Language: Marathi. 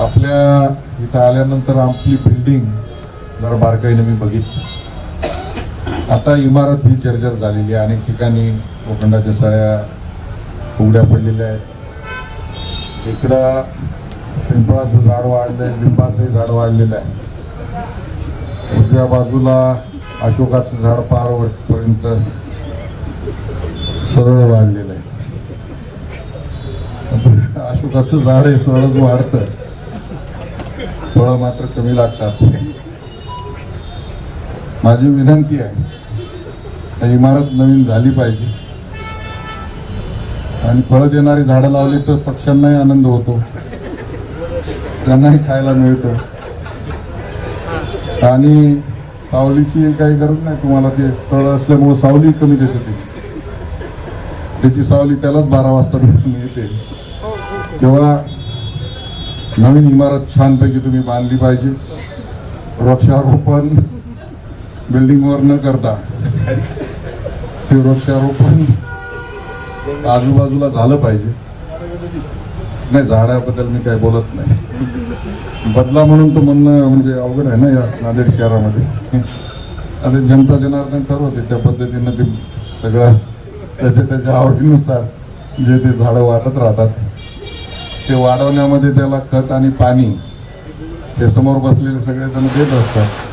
आपल्या इथं आल्यानंतर आपली बिल्डिंग जरा बारकाईने मी बघितली. आता इमारत ही जर्जर झालेली आहे. अनेक ठिकाणी लोखंडाच्या सळ्या उघड्या पडलेल्या आहेत. इकडं पिंपळाचं झाड वाढलंय लिंबाचंही झाड वाढलेलं आहे. उजव्या बाजूला अशोकाचं झाड पार वरपर्यंत सरळ वाढलेलं आहे. आता अशोकाचं झाड आहे सरळच वाढतं. फळं मात्र कमी लागतात. माझी विनंती आहे इमारत नवीन झाली पाहिजे. आणि फळं देणारी झाडं लावली तर पक्ष्यांनाही आनंद होतो. त्यांनाही खायला मिळतं. आणि सावलीची काही गरज नाही तुम्हाला ते सळ असल्यामुळे सावली कमी देते त्याची सावली त्यालाच बारा वाजता मिळते. तेव्हा नवीन इमारत छानपैकी तुम्ही बांधली पाहिजे. वृक्षारोपण बिल्डिंगवर न करता. ते वृक्षारोपण आजूबाजूला झालं पाहिजे. नाही झाडाबद्दल मी काही बोलत नाही. बदला म्हणून तर म्हणणं म्हणजे अवघड आहे ना या नांदेड शहरामध्ये. आता जनता जनार्दन ठरवते त्या पद्धतीनं ते सगळं त्याच्या त्याच्या आवडीनुसार जे ते झाडं वाढत राहतात. ते वाढवण्यामध्ये त्याला खत आणि पाणी ते समोर बसलेले सगळेजण देत असतात.